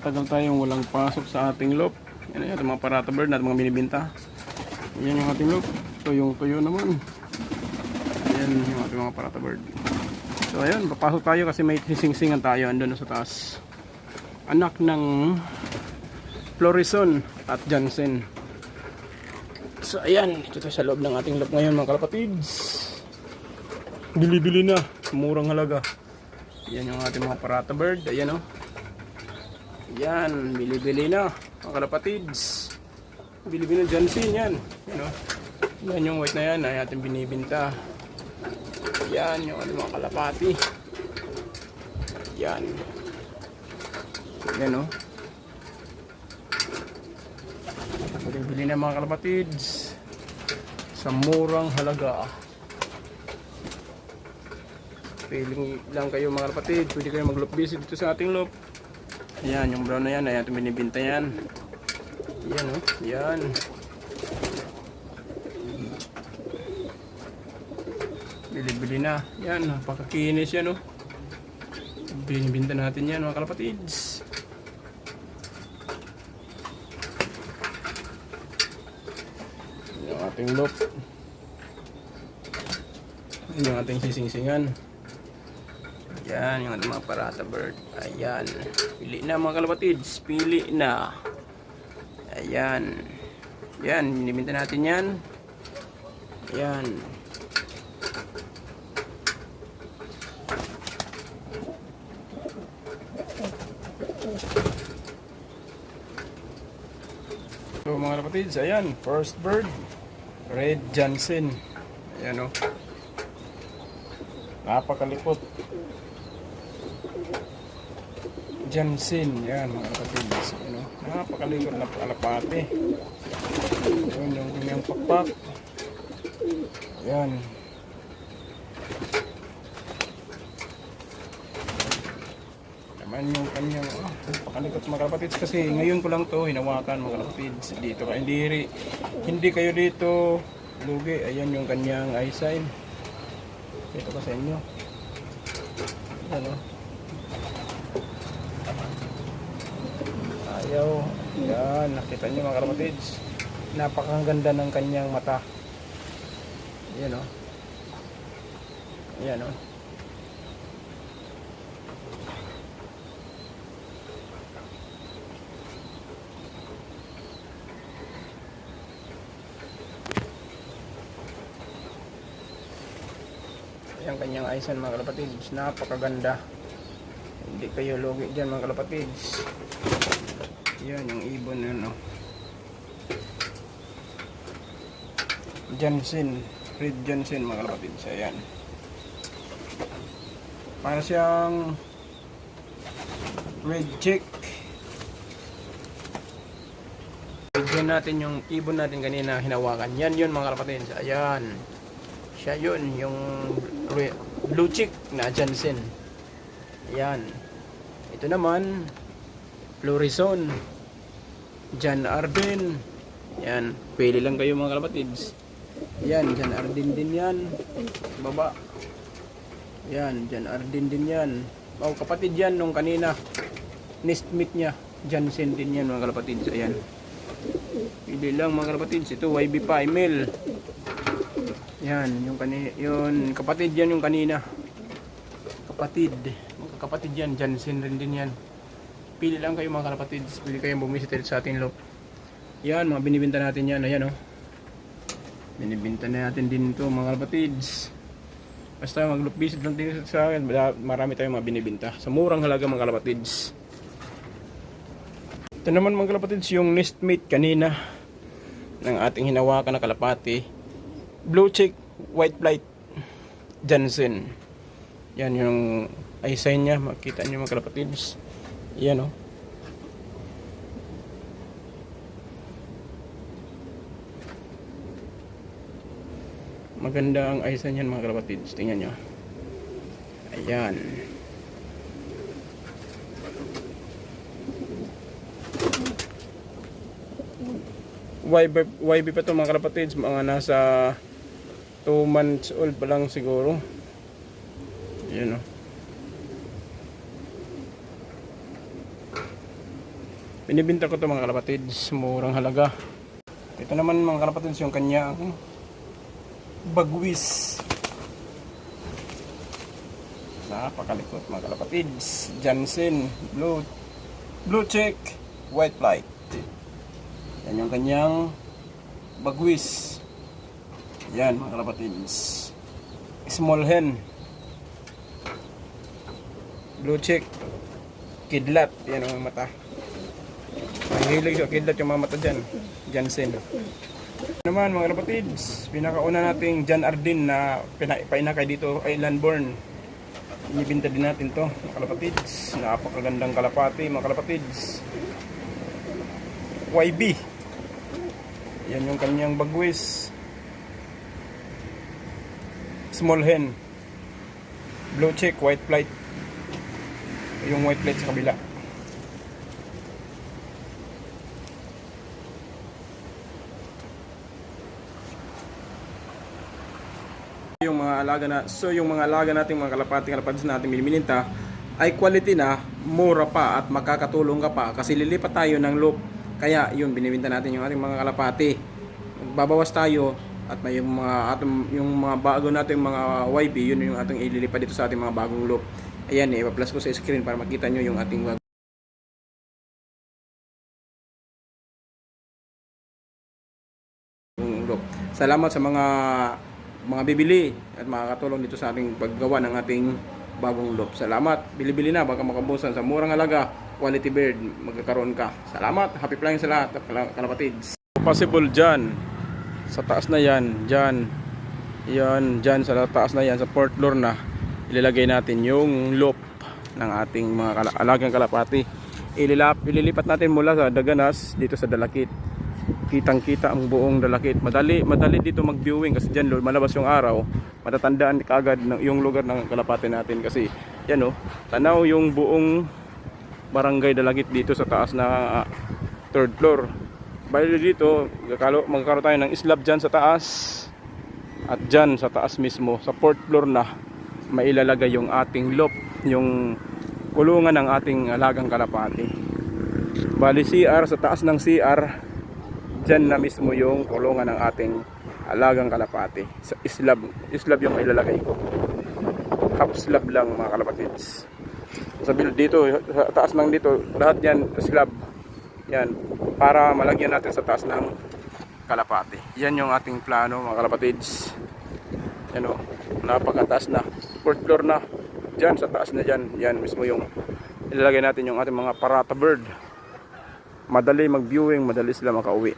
Tagal tayong walang pasok sa ating loop. Yan yan, mga parata bird natin mga binibinta. Yan yung ating loop. Ito yung tuyo naman. Yan yung ating mga parata bird. So ayun, papasok tayo kasi may sising-singan tayo andun sa taas. Anak ng Florison at Jansen. So ayan, ito tayo sa loob ng ating loop ngayon mga kalapatids. Bili-bili na, murang halaga. Yan yung ating mga parata bird. Ayan o. Oh. Yan, bili-bili na. Mga kalapatids. Bili-bili na Jansen yan. Yan o. Yan yung white na yan ay ating binibinta. Yan yung ating mga kalapati. Yan. Yan o. Bili-bili na mga kalapatids. Sa murang halaga. Feeling lang kayo mga kapatid, pwede kayo mag-loop visit dito sa ating loop. Ayan, yung brown na yan, ayan, binibinta yan. Ayan oh, yan. Bili-bili na. Yan, napakakinis yan. Oh. Binibinta natin yan mga kalapatids. Yung ating loop. Yung ating sisingsingan. Yan, yung mga parata bird. Ayan. Pili na mga kalapatids. Pili na. Ayan. Yan, binibinta natin yan. Ayan. So mga kalapatids, ayan. First bird. Red Johnson. Ayan o. Oh. Napakalipot. Jansin, yan mga kapatids. Ano, napakalikot na alapate. Yun yung kanyang pakpak. Yan. Naman yung kanyang, oh, napakalikot mga kapatids. Kasi ngayon ko lang to hinawakan mga kapatids. Dito ka, hindi, hindi kayo dito lugi. Ayan yung kanyang eye sign. Dito ka sa inyo. Ano? Ayaw. Yan, nakita niyo mga kapatids. Napakaganda ng kanyang mata. Yan o. Yan o. Yung kanyang aysan mga kalapatids. Napakaganda. Hindi kayo logi dyan mga kalapatids. Yan yung ibon na no. Jansen. Red Jansen mga kalapatids. Ayan. Para siyang red chick. Bigyan natin yung ibon natin kanina hinawakan. Yan yun mga kalapatids. Ayan. Siya yun, yung blue chick na Jansen. Ayan. Ito naman, Florison. Jan Arden. Yan. Pwede lang kayo mga kalapatids. Yan, Jan Arden din yan. Baba. Yan, Jan Arden din yan. Oh, kapatid yan nung kanina. Nestmate niya. Jansen din yan mga kalapatids. Ayan. Pwede lang mga kalapatids. Ito, YB pa, email. Yan, yung kanina, yun, kapatid yan yung kanina. Kapatid. Kapatid yan, Jansen rin din yan. Pili lang kayo mga kapatid. Pili kayong bumisita sa ating loop. Yan, mga binibinta natin yan. Ayan oh. Binibinta na natin din to mga kapatids. Basta mag-loop visit lang din sa akin. Marami tayong mga binibinta. Sa murang halaga mga kapatids. Ito naman mga kapatids yung nestmate kanina ng ating hinawakan na kalapati blue check white flight Jansen yan yung eye sign niya makita niyo mga kalapatids yan o oh. maganda ang eye sign yan mga kalapatids tingnan nyo. Ayan. YB, YB pa to mga kalapatids mga nasa 2 months old pa lang siguro. Yun o Binibinta ko to mga kalapatids, murang halaga. Ito naman mga kalapatids yung kanyang bagwis. Napakalikot mga kalapatids. Jansen, blue, blue check, white light. Yan yung kanyang bagwis. Yan mga kalapatids. Small hen. Blue check. Kidlat. Yan ang mata. Mahilig sa kidlat yung mga mata dyan. Jansen. Naman mga kapatids, pinakauna nating Jan Ardin na painakay dito ay Landborn. Inibinta din natin to mga kalapatids. Napakagandang kalapati mga kalapatids. YB. Yan yung kanyang bagwis. Small hen. Blue check, white flight. Yung white plate sa kabila. Yung alaga na so yung mga alaga nating mga kalapati kalapati natin minimininta ay quality na, mura pa at makakatulong ka pa kasi lilipat tayo ng loop. Kaya yun binibenta natin yung ating mga kalapati. Babawas tayo at may yung mga ating yung mga bago nating mga YB yun yung ating ililipat dito sa ating mga bagong loop. Ayan eh, ipa-plus ko sa screen para makita nyo yung ating. Salamat sa mga mga bibili at makakatulong dito sa ating paggawa ng ating bagong loop. Salamat. Bili-bili na baka makabusan sa murang halaga. Quality bird magkakaroon ka. Salamat. Happy flying sa lahat. Kalapatids. Possible dyan. Sa taas na yan. Dyan. Yan. Dyan sa taas na yan. Sa port floor na. Ilalagay natin yung loop ng ating mga alagang kalapati. Ililap, ililipat natin mula sa Daganas dito sa Dalakit kitang-kita ang buong dalakit. Madali, madali dito mag-viewing kasi diyan malabas yung araw. Matatandaan kaagad ng yung lugar ng kalapate natin kasi yan oh, tanaw yung buong barangay dalakit dito sa taas na ah, third floor. Bali dito, magkakaroon tayo ng islab dyan sa taas at dyan sa taas mismo, sa fourth floor na mailalagay yung ating loop, yung kulungan ng ating alagang kalapati. Bali CR, sa taas ng CR, dyan na mismo yung kulungan ng ating alagang kalapati. Sa islab, islab yung ilalagay ko. Half slab lang mga kalapatids. Sa dito, sa taas ng dito, lahat yan slab. Yan, para malagyan natin sa taas ng kalapati. Yan yung ating plano mga kalapatids. Yan o, napakataas na. Fourth floor na. Dyan, sa taas na dyan. Yan mismo yung ilalagay natin yung ating mga parata bird madali mag-viewing, madali sila makauwi.